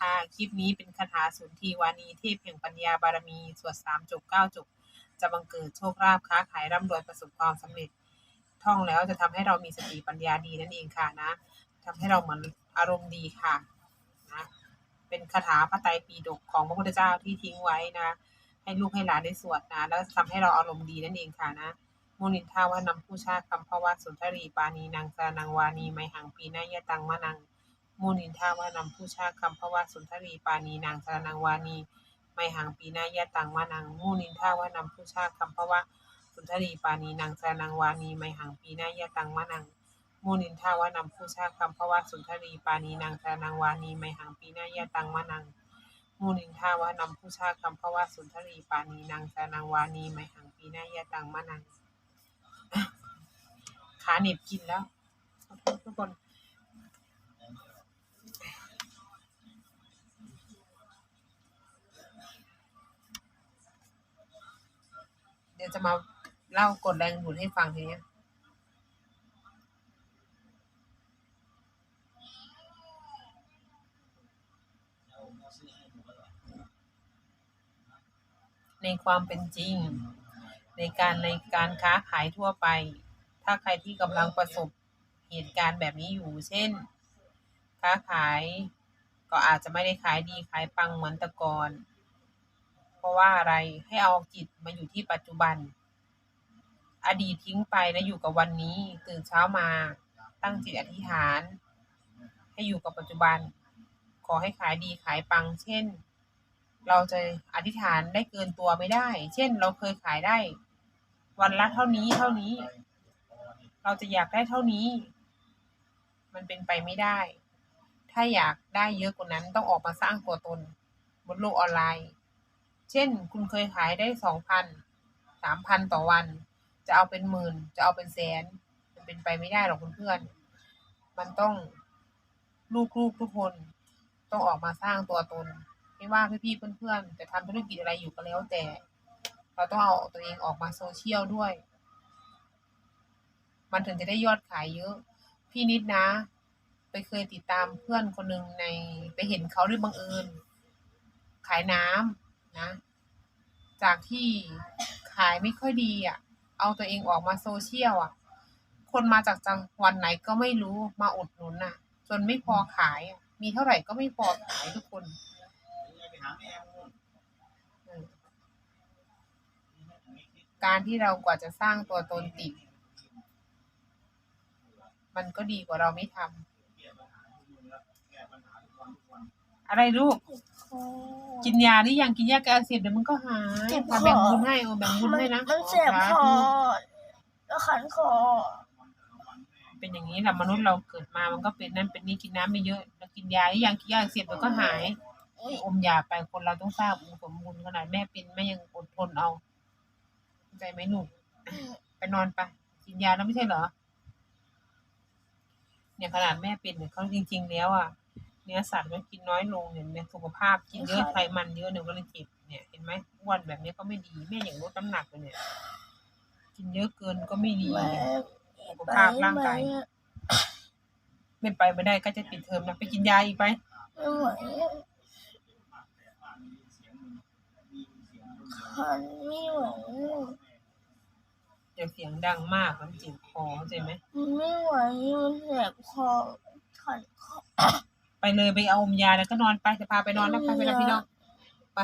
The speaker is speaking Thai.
ค่ะคลิปนี้เป็นคาถาสุนทรีวานีเทพแห่งปัญญาบารมี สวดสามจบเก้าจบ จะบังเกิดโชคลาภค้าขายร่ำรวยประสบความสำเร็จ ท่องแล้วจะทำให้เรามีสติปัญญาดีนั่นเองค่ะนะทำให้เราเหมือนอารมณ์ดีค่ะนะเป็นคาถาพระไตรปิฎกของพระพุทธเจ้าที่ทิ้งไว้นะ ให้ลูกให้หลานได้สวดนะ แล้วทำให้เราอารมณ์ดีนั่นเองค่ะนะมุนินทาวานำผู้ชาคำภวะสุนทรีปานีนางสานังวานีไมหังปีนายตังมะนัง มุนินทาวานำผู้ชาคำภวะสุนทรีปานีนางสานังวานีไมหังปีนายตังมะนังมุนินทาวานำผู้ชาคำภวะสุนทรีปานีนางสานังวานีไมหังปีนายตังมะนังมุนินทาวานำผู้ชาคำภวะสุนทรีปานีนางสานังวานีไมหังปีนายตังมะนังมูนินทาวานำผู้ชาคำภวะสุนทรีปานีนางสานังวานีไมหังปีนายตังมะนังขาเหน็บกินแล้วทุกคน ดี๋ยวจะมาเล่ากฎแรงดูดให้ฟังทีเนี้ยในความเป็นจริง ในการในการค้าขายทั่วไป ถ้าใครที่กำลังประสบเหตุการณ์แบบนี้อยู่ เช่น ค้าขายก็อาจจะไม่ได้ขายดีขายปังเหมือนแต่ก่อน เพราะว่าอะไรให้เอาจิตมาอยู่ที่ปัจจุบัน อดีตทิ้งไปแล้วอยู่กับวันนี้ตื่นเช้ามา ตั้งจิตอธิษฐาน ให้อยู่กับปัจจุบัน ขอให้ขายดีขายปัง เช่น เราจะอธิษฐานได้เกินตัวไม่ได้ เช่น เราเคยขายได้ วันละเท่านี้เท่านี้ เราจะอยากได้เท่านี้ มันเป็นไปไม่ได้ ถ้าอยากได้เยอะกว่านั้นต้องออกมาสร้างตัวตนบนโลกออนไลน์ เช่น คุณเคยขายได้สองพันสามพันต่อวัน จะเอาเป็นหมื่น จะเอาเป็นแสน มันเป็นไปไม่ได้หรอกคุณเพื่อน มันต้องลูกๆทุกคนต้องออกมาสร้างตัวตน ไม่ว่าพี่ๆเพื่อนๆจะทำธุรกิจอะไรอยู่ก็แล้วแต่ เราต้องเอาตัวเองออกมาโซเชียลด้วย มันถึงจะได้ยอดขายเยอะ พี่นิดนะ ไปเคยติดตามเพื่อนคนหนึ่งในไปเห็นเขาด้วยบังเอิญขายน้ำ นะ จากที่ขายไม่ค่อยดีอะ เอาตัวเองออกมาโซเชียลอะ คนมาจากจังหวัดไหนก็ไม่รู้มาอุดหนุนน่ะ จนไม่พอขายอะมีเท่าไหร่ก็ไม่พอขายทุกคนการที่เรากว่าจะสร้างตัวตนติด มันก็ดีกว่าเราไม่ทำ อะไรลูก กินยาหรือยังกินยาแก้อักเสบเดี๋ยวมันก็หายเจ็บคอมาแบ่งบุญให้โอ้แบ่งบุญมันให้นะมันเจ็บคอสาธุแล้วขันคอ เป็นอย่างนี้แหละมนุษย์เราเกิดมามันก็เป็นนั่นเป็นนี่กินน้ำไม่เยอะแล้วกินยาหรือยังกินยาอักเสบเดี๋ยวก็หายอมยาไปคนเราต้องสร้างองค์สมบูรณ์ขนาดแม่เป็นแม่ยังอดทนเอาเข้าใจไหมหนุ่มไปนอนไปกินยาแล้วไม่ใช่เหรอเนี่ยขนาดแม่เป็นเนี่ยเขาจริง ๆ แล้วอะ เนื้อสัตว์มันกินน้อยลงเนี่ยเนี่ยสุขภาพกินเยอะไขมันเยอะเนี่ยก็เลยเจ็บเนี่ยเห็นไหมอ้วนแบบนี้ก็ไม่ดีแม่อย่างลดน้ำหนักเลยเนี่ย กินเยอะเกินก็ไม่ดีแม่สุขภาพร่างกายไม่ไปไม่ได้ก็จะปิดเทอมนะไปกินยาอีกไปไม่ไหวขันไม่ไหวเดี๋ยวเสียงดังมากมันเจ็บคอเข้าใจไหมไม่ไหวมันแสบคอขันคอ ไปเลยไปเอาอมยาแล้วก็นอนไปจะพาไปนอนแล้วไปเวลาพี่น้องไป